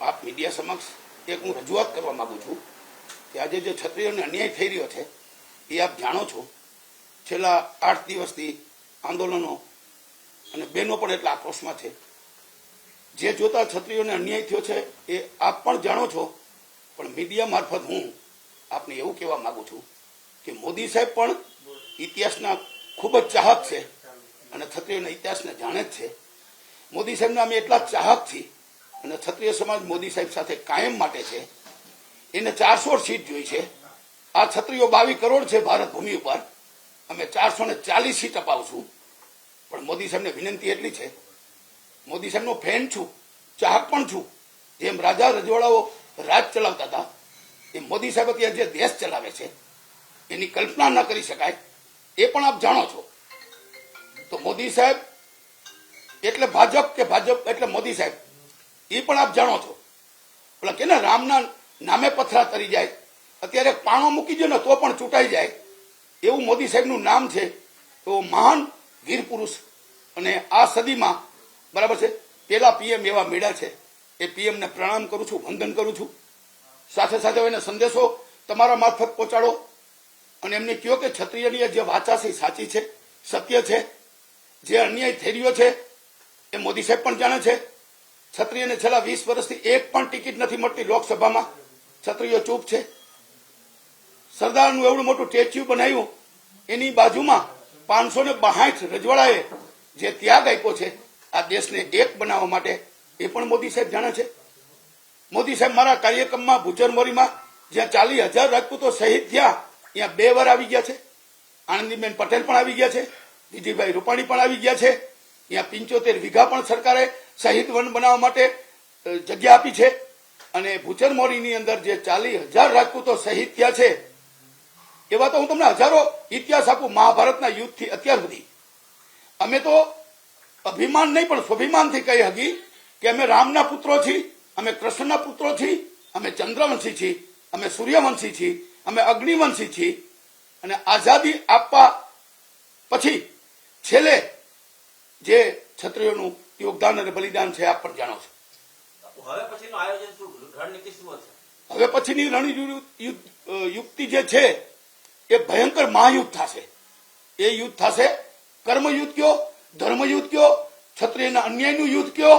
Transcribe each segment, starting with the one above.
આપ મીડિયા સમક્ષ એક હું રજૂઆત કરવા માંગુ છું કે આજે જે ક્ષત્રિયોને અન્યાય થઈ રહ્યો છે, એ આપ જાણો છો. છેલ્લા આઠ દિવસથી આંદોલનો અને બહેનો પણ એટલા આક્રોશમાં છે. જે જોતા ક્ષત્રિયોને અન્યાય થયો છે, એ આપ પણ જાણો છો. પણ મીડિયા મારફત હું આપને એવું કહેવા માગું છું કે મોદી સાહેબ પણ ઇતિહાસના ખૂબ જ ચાહક છે અને ક્ષત્રિયોના ઇતિહાસને જાણે જ છે. મોદી સાહેબના અમે એટલા ચાહક છીએ અને ક્ષત્રિય સમાજ મોદી સાહેબ સાથે કાયમ માટે છે. એને ચારસો સીટ જોઈ છે. આ ક્ષત્રિયો બાવીસ કરોડ છે ભારત ભૂમિ ઉપર. અમે ચારસો ને ચાલીસ સીટ અપાવશું. પણ મોદી સાહેબને વિનંતી એટલી છે. મોદી સાહેબનો ફેન છું, ચાહક પણ છું. જેમ રાજા રજવાડાઓ રાજ ચલાવતા હતા એ મોદી સાહેબ અત્યારે જે દેશ ચલાવે છે, એની કલ્પના ન કરી શકાય. એ પણ આપ જાણો છો. તો મોદી સાહેબ એટલે ભાજપ કે ભાજપ એટલે મોદી સાહેબ? એ પણ આપ જાણો છો. પેલા કે રામના નામે પથરા તરી જાય. અત્યારે પાણો મૂકી દો ને તો પણ ચૂંટાઈ જાય. એવું મોદી સાહેબનું નામ છે. તો મહાન વીર પુરુષ. અને આ સદીમાં, બરાબર છે, પેલા પીએમ એવા મેળા છે. એ પીએમને પ્રણામ કરું છું, વંદન કરું છું. સાથે સાથે એને સંદેશો તમારા મારફત પહોંચાડો. અને એમને કહો કે ક્ષત્રિયની જે વાચા છે સાચી છે, સત્ય છે, જે અન્યાય થઈ રહ્યો છે, એ મોદી સાહેબ પણ જાણે છે. ક્ષત્રિયને છેલ્લા વીસ વર્ષથી એક પણ ટિકિટ નથી મળતી લોકસભામાં. છત્રીઓ ચૂપ છે. સરદારનું એવડું મોટું સ્ટેચ્યુ બનાવ્યું. એની બાજુમાં પાંચસો ને બાહાઠ રજવાડાએ જે ત્યાગ આપ્યો છે, આ દેશને એક બનાવવા માટે એ પણ મોદી સાહેબ જાણે છે. મોદી સાહેબ મારા કાર્યક્રમમાં ભુજરમોરીમાં જ્યાં ચાલીસ હજાર રાજપૂતો શહીદ થયા, ત્યાં બે વાર આવી ગયા છે. આનંદીબેન પટેલ પણ આવી ગયા છે. વિજયભાઈ રૂપાણી પણ આવી ગયા છે. ત્યાં પિંચોતેર વીઘા પણ સરકારે શહીદ વન બનાવવા માટે જગ્યા આપી છે. અને ભૂચરમોરીની અંદર જે ચાલીસ હજાર રાજપૂતો શહીદ થયા છે એવા તો હું તમને હજારો ઇતિહાસ આપું મહાભારતના યુદ્ધથી અત્યાર સુધી. અમે તો અભિમાન નહીં, પણ સ્વાભિમાનથી કહી હકી કે અમે રામના પુત્રો છીએ, અમે કૃષ્ણના પુત્રો છીએ, અમે ચંદ્રવંશી છીએ, અમે સૂર્યવંશી છીએ, અમે અગ્નિવંશી છીએ. અને આઝાદી આપવા પછી છેલ્લે જે ક્ષત્રિયોનું યોગદાન અને બલિદાન છે આપ પણ જાણો છો. હવે પછીનું આયોજન શું? રણનીતિ શું હશે હવે પછીની રણયુક્તિ જે છે એ ભયંકર મહાયુદ્ધ થશે. એ યુદ્ધ થશે કર્મયુદ્ધ કયો ધર્મયુદ્ધ કયો ક્ષત્રિયના અન્યાયનું યુદ્ધ કયો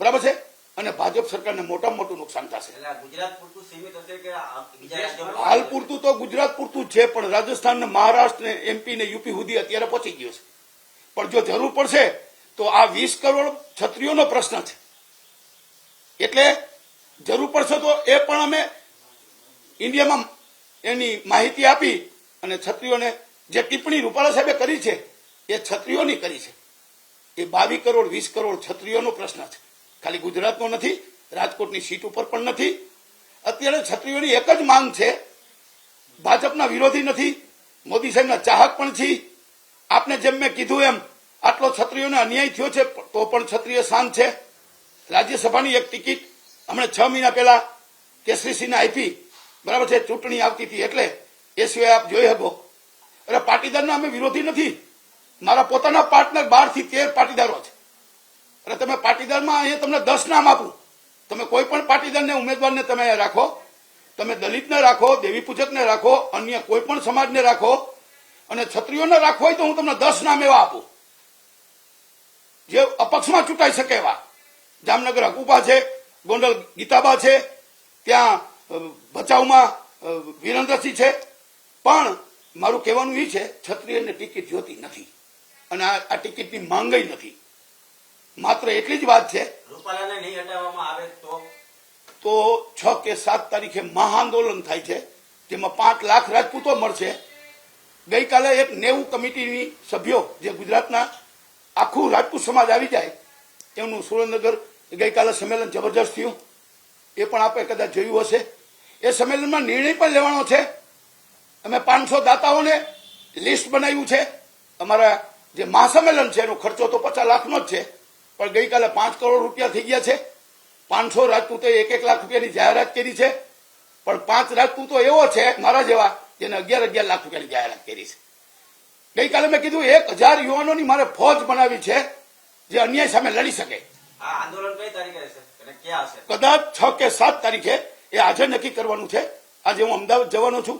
બરાબર છે? અને ભાજપ સરકારને મોટામાં મોટું નુકસાન થશે. એટલે આ ગુજરાત પૂરતું સીમિત હશે કે આ બીજા રાજ્યોમાં? હાલ પૂરતું તો ગુજરાત પૂરતું છે પણ રાજસ્થાન ને મહારાષ્ટ્ર ને એમપી ને યુપી સુધી અત્યારે પહોંચી ગયો છે. પણ જો જરૂર પડશે, તો આ વીસ કરોડ છત્રીઓનો પ્રશ્ન છે. એટલે જરૂર પડશે તો એ પણ અમે ઇન્ડિયામાં એની માહિતી આપી અને છત્રીઓને જે ટિપ્પણી રૂપાલા સાહેબે કરી છે, એ છત્રીઓની કરી છે. એ બાવીસ કરોડ, વીસ કરોડ છત્રીઓનો પ્રશ્ન છે. ખાલી ગુજરાતનો નથી, રાજકોટની સીટ ઉપર પણ નથી. અત્યારે છત્રીઓની એક જ માંગ છે, ભાજપના વિરોધી નથી, મોદી સાહેબના ચાહક પણ છીએ આપને જેમ મેં કીધું એમ, આટલો ક્ષત્રિયોને અન્યાય થયો છે તો પણ ક્ષત્રિય શાંત છે. રાજ્યસભાની એક ટિકિટ હમણાં છ મહિના પહેલા કેસરીસિંહને આપી. બરાબર છે, ચૂંટણી આવતી હતી એટલે એ સિવાય આપ જોઈ શકો. એટલે પાટીદારના અમે વિરોધી નથી. મારા પોતાના પાર્ટનર બારથી તેર પાટીદારો છે. એટલે તમે પાટીદારમાં અહીંયા તમને દસ નામ આપું. તમે કોઈ પણ પાટીદારને, ઉમેદવારને તમે રાખો. તમે દલિતને રાખો, દેવી પૂજકને રાખો, અન્ય કોઈ પણ સમાજને રાખો. અને છત્રીઓને રાખવો હોય તો હું તમને દસ નામ એવા આપું. જે અપક્ષમાં ચૂંટાઈ શકે એવા. જામનગર હકુબા છે ગોંડલ ગીતાબા છે ત્યાં ભચાઉમાં વિરેન્દ્રસિંહ છે. પણ મારું કહેવાનું એ છે છત્રીઓને ટિકિટ જોતી નથી. અને આ આ ટિકિટની માંગઈ નથી. માત્ર એટલી જ વાત છે. રૂપાલાને નહીં હટાવવામાં આવે તો? તો છ કે સાત તારીખે મહાઆંદોલન થાય છે જેમાં પાંચ લાખ રાજપૂતો મળશે. ગઈકાલે એક નેવું કમિટીની સભ્યો જે ગુજરાતના આખું રાજપૂત સમાજ આવી જાય, એમનું સુરેન્દ્રનગર ગઈકાલે સંમેલન જબરજસ્ત થયું. એ પણ આપણે કદાચ જોયું હશે. એ સંમેલનમાં નિર્ણય પણ લેવાનો છે. અમે પાંચસો દાતાઓને લિસ્ટ બનાવ્યું છે. અમારા જે મહાસંમેલન છે, એનો ખર્ચો તો પચાસ લાખનો જ છે, પણ ગઈકાલે પાંચ કરોડ રૂપિયા થઈ ગયા છે. પાંચસો રાજપૂતે એક એક લાખ રૂપિયાની જાહેરાત કરી છે. પણ પાંચ રાજપૂતો એવો છે, મારા જેવા જેને અગિયાર અગિયાર લાખ રૂપિયાની જાહેરાત કરી છે. ગઈકાલે મેં કીધું એક હજાર યુવાનોની મારે ફોજ બનાવી છે જે અન્યાય સામે લડી શકે. કદાચ છ કે સાત તારીખે એ આજે નક્કી કરવાનું છે. આજે હું અમદાવાદ જવાનો છું.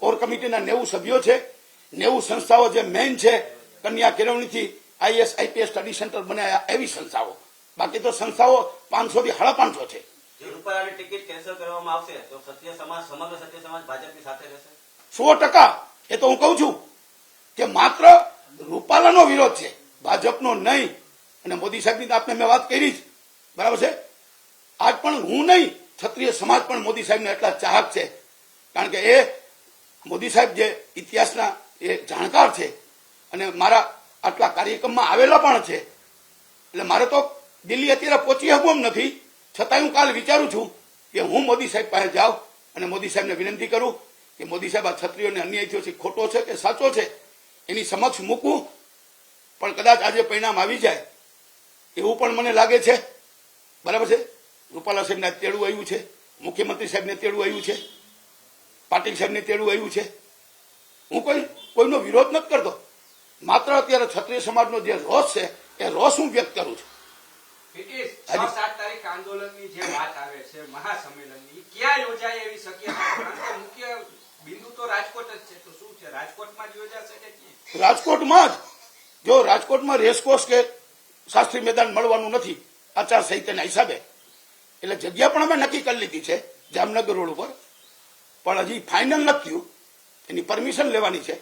કોર કમિટીના નેવું સભ્યો છે. નેવું સંસ્થાઓ જે મેઇન છે કન્યા કેળવણીથી આઈએસ આઈપીએસ સ્ટડી સેન્ટર બનાવ્યા એવી સંસ્થાઓ. બાકી તો સંસ્થાઓ પાંચસો થી સાડા પાંચસો છે. ટિકિટ કેન્સલ કરવામાં આવશે તો સત્ય સમાજ સમગ્ર સત્ય સમાજ ભાજપની સાથે રહેશે? સો ટકા એ તો હું કહું છું કે માત્ર રૂપાલાનો વિરોધ છે, ભાજપનો નહીં. અને મોદી સાહેબની આપને મેં વાત કરી જ. બરાબર છે? આજ પણ હું નહીં, ક્ષત્રિય સમાજ પણ મોદી સાહેબને એટલા ચાહક છે. કારણ કે એ મોદી સાહેબ જે ઇતિહાસના એ જાણકાર છે અને મારા આટલા કાર્યક્રમમાં આવેલા પણ છે. એટલે મારે તો દિલ્હી અત્યારે પહોંચી એમ નથી. છતાં હું કાલ વિચારું છું કે હું મોદી સાહેબ પાસે જાઉં અને મોદી સાહેબને વિનંતી કરું કે મોદી સાહેબ આ છત્રીઓને અન્યાય થયો છે ખોટો છે કે સાચો છે એની સમક્ષ મૂકવું પણ કદાચ આજે પરિણામ આવી જાય એવું પણ મને લાગે છે. બરાબર છે? રૂપાલા સાહેબને તેડું આવ્યું છે મુખ્યમંત્રી સાહેબને તેડું આવ્યું છે પાટીલ સાહેબને તેડું આવ્યું છે. હું કોઈ કોઈનો વિરોધ નથી કરતો. માત્ર અત્યારે ક્ષત્રિય સમાજનો જે રોષ છે એ રોષ હું વ્યક્ત કરું છું. આંદોલનની જે વાત આવે છે મહાસંમેલનની ક્યાં યોજાય એવી શક્યતા મુખ્ય રાજકોટમાં જ જ. રાજકોટમાં રેસકોર્સ કે શાસ્ત્રી મેદાન મળવાનું નથી આચાર સંહિતાના હિસાબે એટલે જગ્યા પણ અમે નક્કી કરી લીધી છે જામનગર રોડ ઉપર. પણ હજી ફાઇનલ નથી થયું. એની પરમિશન લેવાની છે.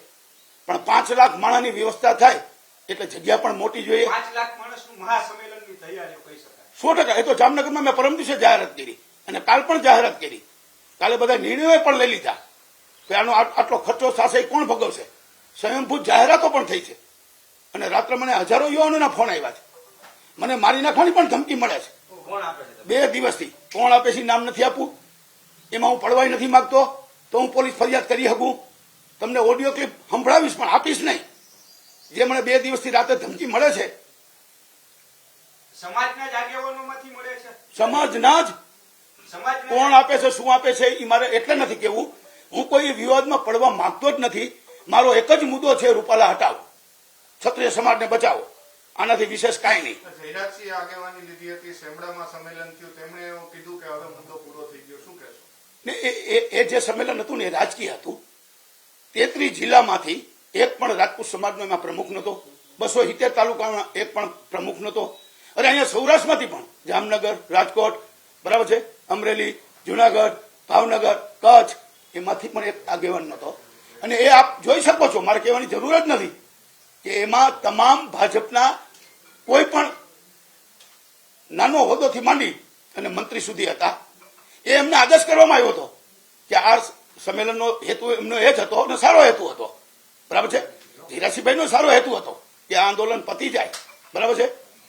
પણ પાંચ લાખ માણાની વ્યવસ્થા થાય એટલે જગ્યા પણ મોટી જોઈએ. પાંચ લાખ માણસનું મહાસંમેલનની તૈયારીઓ કહી શકાય. સો ટકા. એ તો જામનગરમાં મેં પરમ દિવસે જાહેરાત કરી. અને કાલ પણ જાહેરાત કરી. કાલે બધા નિર્ણયો પણ લઈ લીધા. કે આનો આટલો ખર્ચો થશે એ કોણ ભોગવશે? સ્વયંભૂત જાહેરાતો પણ થઈ છે. અને રાત્રે મને હજારો યુવાનોના ફોન આવ્યા છે. મને મારી નાખવાની પણ ધમકી મળે છે. બે દિવસથી. કોણ આપે છે નામ નથી આપવું? એમાં હું પડવાય નથી માંગતો. તો હું પોલીસ ફરિયાદ કરી શકું? તમને ઓડિયો ક્લિપ સંભળાવીશ પણ આપીશ નહીં. જે મને બે દિવસથી રાતે ધમકી મળે છે. સમાજના જ. કોણ આપે છે શું આપે છે એ મારે એટલે નથી કેવું હું કોઈ વિવાદમાં પડવા માંગતો જ નથી. મારો એક જ મુદ્દો છે રૂપાલા હટાવો. ક્ષત્રિય સમાજને બચાવો. આનાથી વિશેષ કાંઈ નહીં. જયરાજસિંહ આગેવાની લીધી હતી સેમડામાં સંમેલન થયું. તેમણે એવું કીધું કે હવે મુદ્દો પૂરો થઈ ગયો. શું કહેશો? ને એ એ- એ જે સંમેલન હતું ને એ રાજકીય હતું. તેત્રીસ જિલ્લામાંથી એક પણ રાજપૂત સમાજનો એમાં પ્રમુખ નહોતો. બસો સિત્તેર તાલુકામાં એક પણ પ્રમુખ નહોતો. અરે અહીંયા સૌરાષ્ટ્રમાંથી પણ જામનગર રાજકોટ બરાબર છે? અમરેલી જુનાગઢ ભાવનગર કચ્છ એમાંથી પણ એક આગેવાન નહોતો. અને એ આપ જોઈ શકો છો, મારે કહેવાની જરૂર જ નથી કે એમાં તમામ ભાજપના કોઈ પણ નાનો હોદ્દોથી માંડી અને મંત્રી સુધી હતા. એ એમને આદેશ કરવામાં આવ્યો હતો કે આ સંમેલનનો હેતુ એમનો એ જ હતો અને સારો હેતુ હતો. બરાબર છે? ધીરાસિંહભાઈનો સારો હેતુ હતો કે આ આંદોલન પતી જાય. બરાબર છે?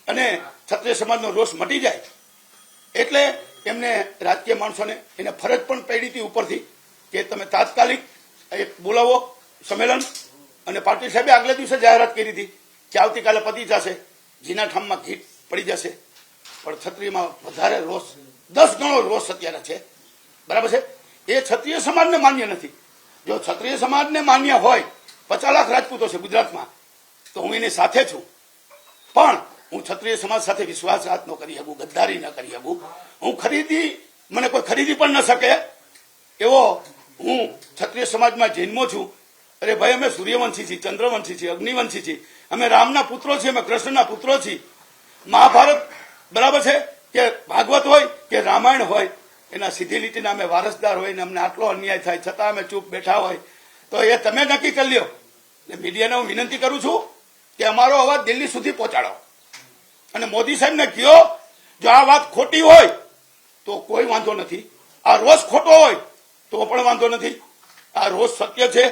અને ક્ષત્રિય સમાજનો રોષ મટી જાય. એટલે એમને રાજકીય માણસોને એને ફરજ પણ પડી હતી ઉપરથી તાત્કાલિક એક બોલાવો સંમેલન. અને પાર્ટી સાહેબે આગલે દિવસે જાહેરાત કરી હતી કે આવતીકાલે પતી જશે. જીના ઠામમાં ઘીટ પડી જશે. પણ છત્રીમાં વધારે રોષ, દસ ગણો રોષ અત્યારે છે. બરાબર છે? એ ક્ષત્રિય સમાજને માન્ય નથી. જો ક્ષત્રિય સમાજને માન્ય હોય પચાસ લાખ રાજપૂતો છે ગુજરાતમાં, તો હું એની સાથે છું. પણ હું ક્ષત્રિય સમાજ સાથે વિશ્વાસઘાત ન કરી શકું, ગદ્દારી ન કરી શકું. હું ખરીદી, મને કોઈ ખરીદી પણ ન શકે એવો હું ક્ષત્રિય સમાજમાં જન્મો છું. અરે ભાઈ, અમે સૂર્યવંશી છીએ, ચંદ્રવંશી છીએ, અગ્નિવંશી છીએ. અમે રામના પુત્રો છીએ, અમે કૃષ્ણના પુત્રો છીએ. મહાભારત બરાબર છે કે ભાગવત હોય કે રામાયણ હોય? એના સીધી લીટીના અમે વારસદાર હોય ને અમને આટલો અન્યાય થાય, છતાં અમે ચૂપ બેઠા હોય. તો એ તમે નક્કી કરી લ્યો. એટલે મીડિયાને હું વિનંતી કરું છું કે અમારો અવાજ દિલ્હી સુધી પહોંચાડો. અને મોદી સાહેબને કહો જો આ વાત ખોટી હોય, તો કોઈ વાંધો નથી. આ રોજ ખોટો હોય તો પણ વાંધો નથી. આ રોજ સત્ય છે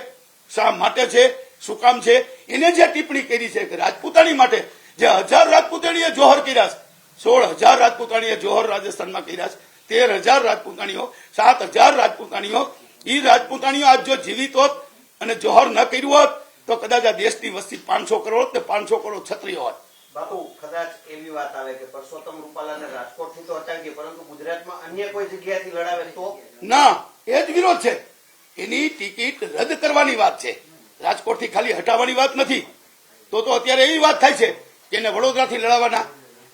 શા માટે છે શું કામ છે? એને જે ટિપ્પણી કરી છે રાજપૂતાણી માટે જે હજાર રાજપૂતાણીએ જોહર કર્યા છે સોળ હજાર રાજપૂતાણીએ જોહર રાજસ્થાનમાં કર્યા છે તેર હજાર રાજપૂતાણીઓ સાત હજાર રાજપૂતાણીઓ એ રાજપૂતાણીઓ આજ જો જીવિત હોત અને જોહર ન કર્યું હોત તો કદાચ આ દેશની વસ્તી પાંચસો કરોડ ને પાંચસો કરોડ છત્રીઓ હોત. બાપુ કદાચ એવી વાત આવે કે પરસોત્તમ રૂપાલાને રાજકોટથી તો હટાવી પરંતુ ગુજરાતમાં અન્ય કોઈ જગ્યાએથી લડાવે તો? ના એ જ વિરોધ છે. એની ટિકિટ રદ કરવાની વાત છે. રાજકોટથી ખાલી હટાવવાની વાત નથી. તો તો અત્યારે એવી વાત થાય છે કે એને વડોદરાથી લડાવવાના.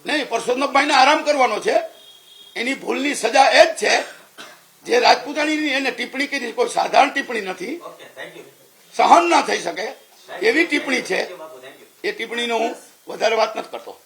નહીં પરસોત્તમભાઈને આરામ કરવાનો છે. એની ભૂલની સજા એ જ છે જે રાજપૂતાણીની એને ટિપ્પણી કરી કોઈ સાધારણ ટિપ્પણી નથી. સહન ના થઈ શકે એવી ટિપ્પણી છે. એ ટિપ્પણીનો હું વધારે વાત નથી કરતો.